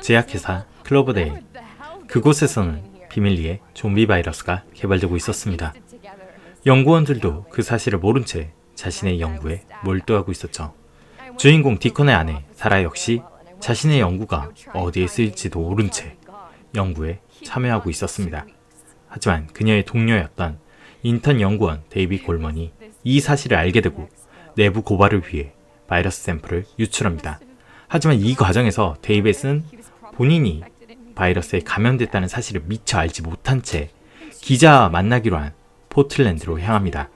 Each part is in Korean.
제약회사 클로버데일 그곳에서는 비밀리에 좀비 바이러스가 개발되고 있었습니다. 연구원들도 그 사실을 모른 채 자신의 연구에 몰두하고 있었죠. 주인공 디콘의 아내 사라 역시 자신의 연구가 어디에 쓰일지도 모른 채 연구에 참여하고 있었습니다. 하지만 그녀의 동료였던 인턴 연구원 데이비 골먼이 이 사실을 알게 되고 내부 고발을 위해 바이러스 샘플을 유출합니다. 하지만 이 과정에서 데이빗은 본인이 바이러스에 감염됐다는 사실을 미처 알지 못한 채 기자와 만나기로 한 포틀랜드로 향합니다.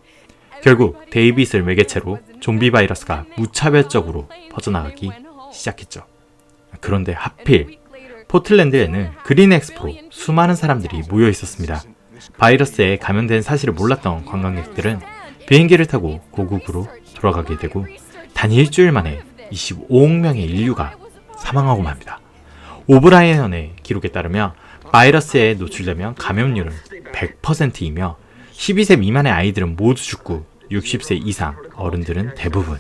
결국 데이빗을 매개체로 좀비 바이러스가 무차별적으로 퍼져나가기 시작했죠. 그런데 하필 포틀랜드에는 그린 엑스포로 수많은 사람들이 모여 있었습니다. 바이러스에 감염된 사실을 몰랐던 관광객들은 비행기를 타고 고국으로 돌아가게 되고 단 일주일 만에 25억 명의 인류가 사망하고 맙니다. 오브라이언의 기록에 따르면 바이러스에 노출되면 감염률은 100%이며 12세 미만의 아이들은 모두 죽고 60세 이상 어른들은 대부분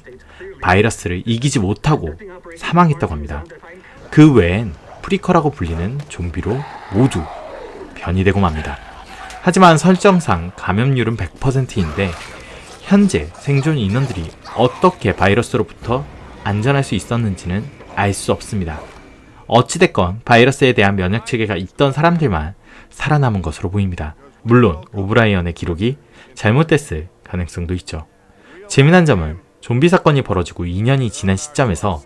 바이러스를 이기지 못하고 사망했다고 합니다. 그 외엔 프리커라고 불리는 좀비로 모두 변이되고 맙니다. 하지만 설정상 감염률은 100%인데 현재 생존 인원들이 어떻게 바이러스로부터 안전할 수 있었는지는 알 수 없습니다. 어찌됐건 바이러스에 대한 면역 체계가 있던 사람들만 살아남은 것으로 보입니다. 물론 오브라이언의 기록이 잘못됐을 가능성도 있죠. 재미난 점은 좀비 사건이 벌어지고 2년이 지난 시점에서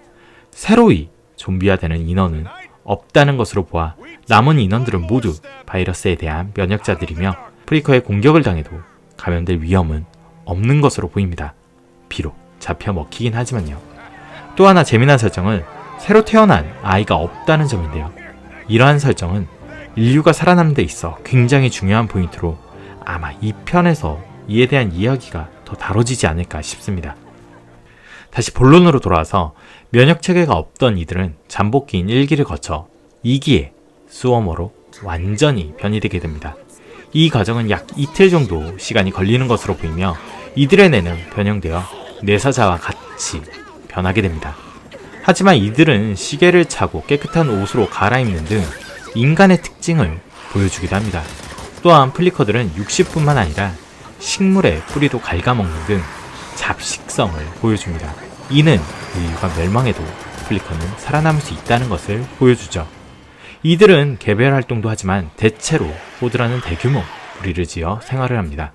새로이 좀비화되는 인원은 없다는 것으로 보아 남은 인원들은 모두 바이러스에 대한 면역자들이며 프리커의 공격을 당해도 감염될 위험은 없는 것으로 보입니다. 비록 잡혀 먹히긴 하지만요. 또 하나 재미난 설정은 새로 태어난 아이가 없다는 점인데요. 이러한 설정은 인류가 살아남는 데 있어 굉장히 중요한 포인트로 아마 이 편에서 이에 대한 이야기가 더 다뤄지지 않을까 싶습니다. 다시 본론으로 돌아와서 면역 체계가 없던 이들은 잠복기인 1기를 거쳐 2기에 수어머로 완전히 변이되게 됩니다. 이 과정은 약 이틀 정도 시간이 걸리는 것으로 보이며 이들의 뇌는 변형되어 뇌사자와 같이 변하게 됩니다. 하지만 이들은 시계를 차고 깨끗한 옷으로 갈아입는 등 인간의 특징을 보여주기도 합니다. 또한 플리커들은 60뿐만 아니라 식물의 뿌리도 갉아먹는 등 잡식성을 보여줍니다. 이는 인류가 멸망해도 플리커는 살아남을 수 있다는 것을 보여주죠. 이들은 개별 활동도 하지만 대체로 호드라는 대규모 무리를 지어 생활을 합니다.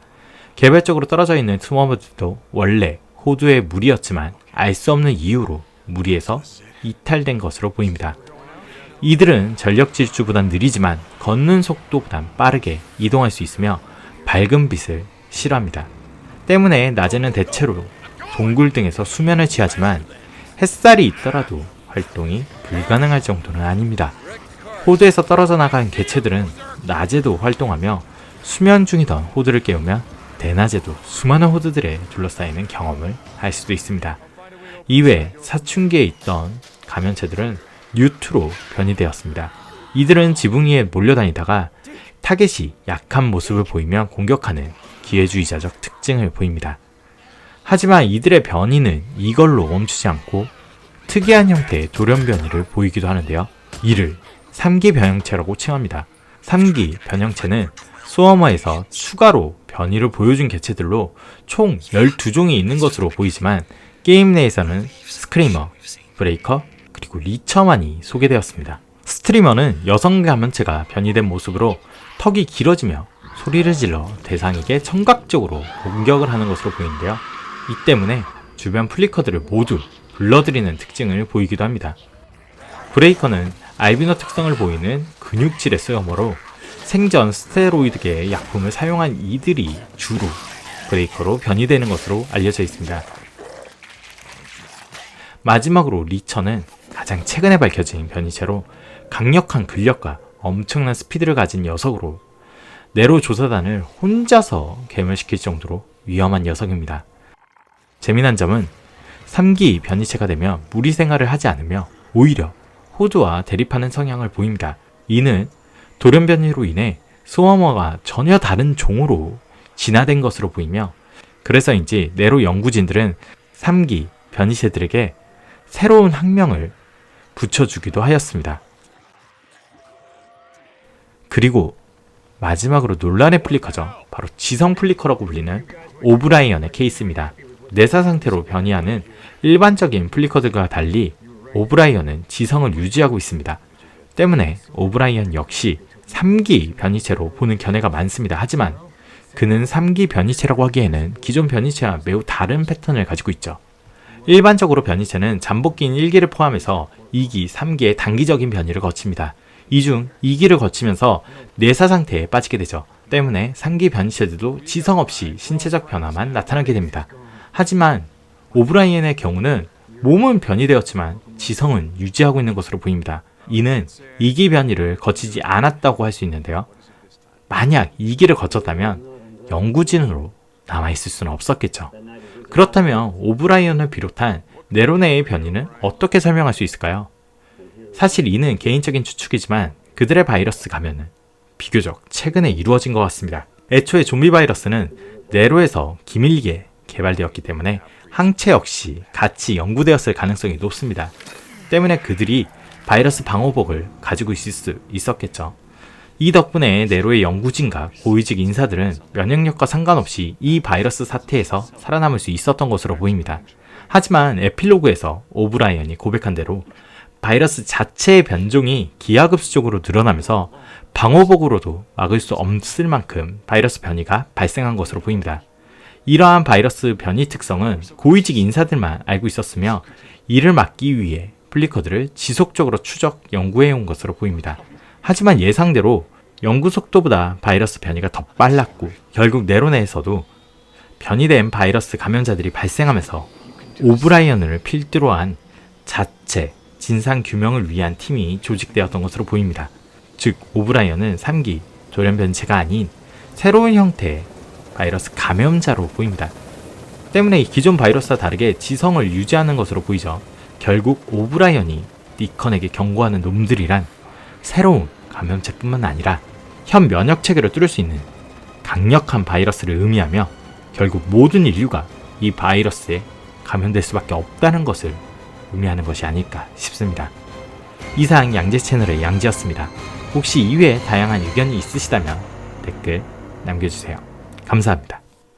개별적으로 떨어져 있는 스머머들도 원래 호두의 무리였지만 알 수 없는 이유로 무리에서 이탈된 것으로 보입니다. 이들은 전력 질주보단 느리지만 걷는 속도보단 빠르게 이동할 수 있으며 밝은 빛을 싫어합니다. 때문에 낮에는 대체로 동굴 등에서 수면을 취하지만 햇살이 있더라도 활동이 불가능할 정도는 아닙니다. 호드에서 떨어져 나간 개체들은 낮에도 활동하며 수면 중이던 호드를 깨우면 대낮에도 수많은 호드들에 둘러싸이는 경험을 할 수도 있습니다. 이외 사춘기에 있던 감염체들은 뉴트로 변이되었습니다. 이들은 지붕 위에 몰려다니다가 타겟이 약한 모습을 보이면 공격하는 기회주의자적 특징을 보입니다. 하지만 이들의 변이는 이걸로 멈추지 않고 특이한 형태의 돌연 변이를 보이기도 하는데요. 이를 3기 변형체라고 칭합니다. 3기 변형체는 소어머에서 추가로 변이를 보여준 개체들로 총 12종이 있는 것으로 보이지만 게임 내에서는 스크리머, 브레이커, 그리고 리처만이 소개되었습니다. 스트리머는 여성 감염체가 변이된 모습으로 턱이 길어지며 소리를 질러 대상에게 청각적으로 공격을 하는 것으로 보이는데요. 이 때문에 주변 플리커들을 모두 불러들이는 특징을 보이기도 합니다. 브레이커는 알비노 특성을 보이는 근육질의 수염으로 생전 스테로이드계의 약품을 사용한 이들이 주로 브레이커로 변이되는 것으로 알려져 있습니다. 마지막으로 리처는 가장 최근에 밝혀진 변이체로 강력한 근력과 엄청난 스피드를 가진 녀석으로 네로 조사단을 혼자서 괴멸시킬 정도로 위험한 녀석입니다. 재미난 점은 3기 변이체가 되면 무리 생활을 하지 않으며 오히려 호두와 대립하는 성향을 보입니다. 이는 돌연 변이로 인해 소어머가 전혀 다른 종으로 진화된 것으로 보이며 그래서인지 네로 연구진들은 3기 변이체들에게 새로운 학명을 붙여주기도 하였습니다. 그리고 마지막으로 논란의 플리커죠. 바로 지성 플리커라고 불리는 오브라이언의 케이스입니다. 내사 상태로 변이하는 일반적인 플리커들과 달리 오브라이언은 지성을 유지하고 있습니다. 때문에 오브라이언 역시 3기 변이체로 보는 견해가 많습니다. 하지만 그는 3기 변이체라고 하기에는 기존 변이체와 매우 다른 패턴을 가지고 있죠. 일반적으로 변이체는 잠복기인 1기를 포함해서 2기, 3기의 단기적인 변이를 거칩니다. 이 중 2기를 거치면서 내사 상태에 빠지게 되죠. 때문에 3기 변이체들도 지성 없이 신체적 변화만 나타나게 됩니다. 하지만 오브라이언의 경우는 몸은 변이되었지만 지성은 유지하고 있는 것으로 보입니다. 이는 2기 변이를 거치지 않았다고 할 수 있는데요. 만약 2기를 거쳤다면 영구진으로 남아있을 수는 없었겠죠. 그렇다면 오브라이언을 비롯한 네로네의 변이는 어떻게 설명할 수 있을까요? 사실 이는 개인적인 추측이지만 그들의 바이러스 감염은 비교적 최근에 이루어진 것 같습니다. 애초에 좀비 바이러스는 네로에서 기밀리게 개발되었기 때문에 항체 역시 같이 연구되었을 가능성이 높습니다. 때문에 그들이 바이러스 방호복을 가지고 있을 수 있었겠죠. 이 덕분에 네로의 연구진과 고위직 인사들은 면역력과 상관없이 이 바이러스 사태에서 살아남을 수 있었던 것으로 보입니다. 하지만 에필로그에서 오브라이언이 고백한 대로 바이러스 자체의 변종이 기하급수적으로 늘어나면서 방호복으로도 막을 수 없을 만큼 바이러스 변이가 발생한 것으로 보입니다. 이러한 바이러스 변이 특성은 고위직 인사들만 알고 있었으며 이를 막기 위해 플리커들을 지속적으로 추적, 연구해온 것으로 보입니다. 하지만 예상대로 연구 속도보다 바이러스 변이가 더 빨랐고 결국 네로네에서도 변이된 바이러스 감염자들이 발생하면서 오브라이언을 필두로 한 자체 진상 규명을 위한 팀이 조직되었던 것으로 보입니다. 즉 오브라이언은 3기 돌연 변체가 아닌 새로운 형태의 바이러스 감염자로 보입니다. 때문에 기존 바이러스와 다르게 지성을 유지하는 것으로 보이죠. 결국 오브라이언이 니컨에게 경고하는 놈들이란 새로운 감염체뿐만 아니라 현 면역 체계를 뚫을 수 있는 강력한 바이러스를 의미하며 결국 모든 인류가 이 바이러스에 감염될 수밖에 없다는 것을 의미하는 것이 아닐까 싶습니다. 이상 양재 채널의 양지였습니다. 혹시 이외에 다양한 의견이 있으시다면 댓글 남겨주세요. 감사합니다.